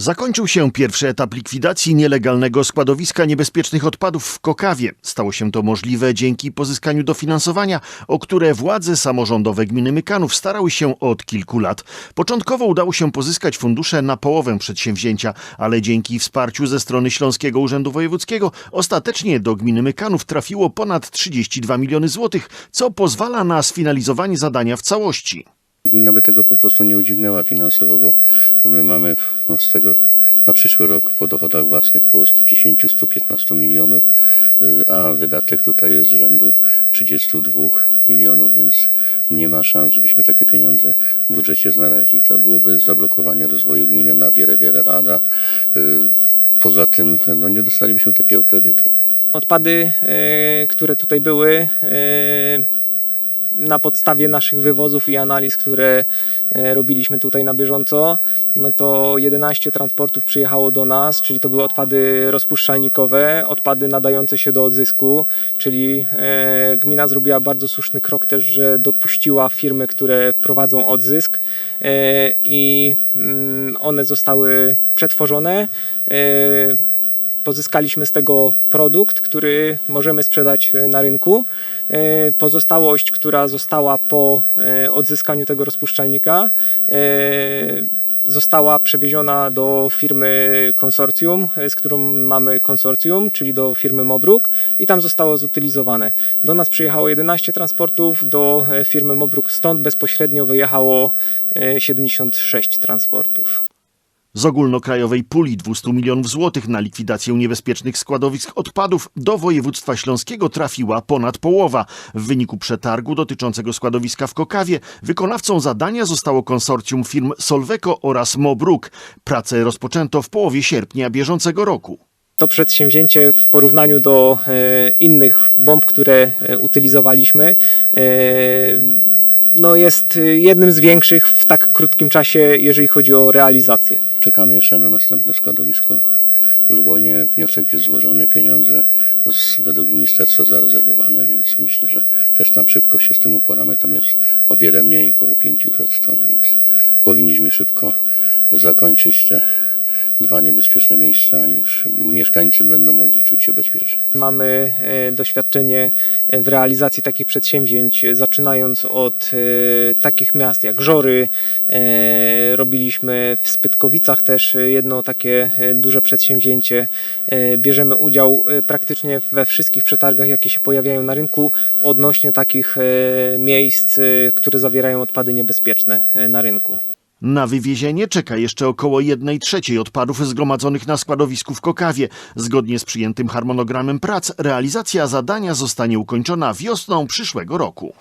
Zakończył się pierwszy etap likwidacji nielegalnego składowiska niebezpiecznych odpadów w Kokawie. Stało się to możliwe dzięki pozyskaniu dofinansowania, o które władze samorządowe gminy Mykanów starały się od kilku lat. Początkowo udało się pozyskać fundusze na połowę przedsięwzięcia, ale dzięki wsparciu ze strony Śląskiego Urzędu Wojewódzkiego ostatecznie do gminy Mykanów trafiło ponad 32 miliony złotych, co pozwala na sfinalizowanie zadania w całości. Gmina by tego po prostu nie udźwignęła finansowo, bo my mamy no, z tego na przyszły rok po dochodach własnych około 110-115 milionów, y, a wydatek tutaj jest z rzędu 32 milionów, więc nie ma szans, żebyśmy takie pieniądze w budżecie znaleźli. To byłoby zablokowanie rozwoju gminy na wiele, wiele lat. a, y, Poza tym no, nie dostalibyśmy takiego kredytu. Odpady, e, które tutaj były, na podstawie naszych wywozów i analiz, które e, robiliśmy tutaj na bieżąco, no to 11 transportów przyjechało do nas, czyli to były odpady rozpuszczalnikowe, odpady nadające się do odzysku, czyli e, gmina zrobiła bardzo słuszny krok też, że dopuściła firmy, które prowadzą odzysk e, i mm, one zostały przetworzone. Pozyskaliśmy z tego produkt, który możemy sprzedać na rynku. E, Pozostałość, która została po e, odzyskaniu tego rozpuszczalnika, e, została przewieziona do firmy konsorcjum, z którą mamy konsorcjum, czyli do firmy Mobruk i tam zostało zutylizowane. Do nas przyjechało 11 transportów, do firmy Mobruk stąd bezpośrednio wyjechało e, 76 transportów. Z ogólnokrajowej puli 200 milionów złotych na likwidację niebezpiecznych składowisk odpadów do województwa śląskiego trafiła ponad połowa. W wyniku przetargu dotyczącego składowiska w Kokawie wykonawcą zadania zostało konsorcjum firm Solveco oraz Mobruk. Pracę rozpoczęto w połowie sierpnia bieżącego roku. To przedsięwzięcie w porównaniu do e, innych bomb, które e, utylizowaliśmy, e, no jest jednym z większych w tak krótkim czasie, jeżeli chodzi o realizację. Czekamy jeszcze na następne składowisko w Lubojnie. Wniosek jest złożony, pieniądze z, według ministerstwa zarezerwowane, więc myślę, że też tam szybko się z tym uporamy. Tam jest o wiele mniej, około 500 ton, więc powinniśmy szybko zakończyć te dwa niebezpieczne miejsca już mieszkańcy będą mogli czuć się bezpiecznie. Mamy e, doświadczenie w realizacji takich przedsięwzięć, zaczynając od e, takich miast jak Żory. e, Robiliśmy w Spytkowicach też jedno takie duże przedsięwzięcie. Bierzemy udział praktycznie we wszystkich przetargach, jakie się pojawiają na rynku odnośnie takich miejsc, które zawierają odpady niebezpieczne na rynku. Na wywiezienie czeka jeszcze około 1 trzeciej odpadów zgromadzonych na składowisku w Kokawie. Zgodnie z przyjętym harmonogramem prac, realizacja zadania zostanie ukończona wiosną przyszłego roku.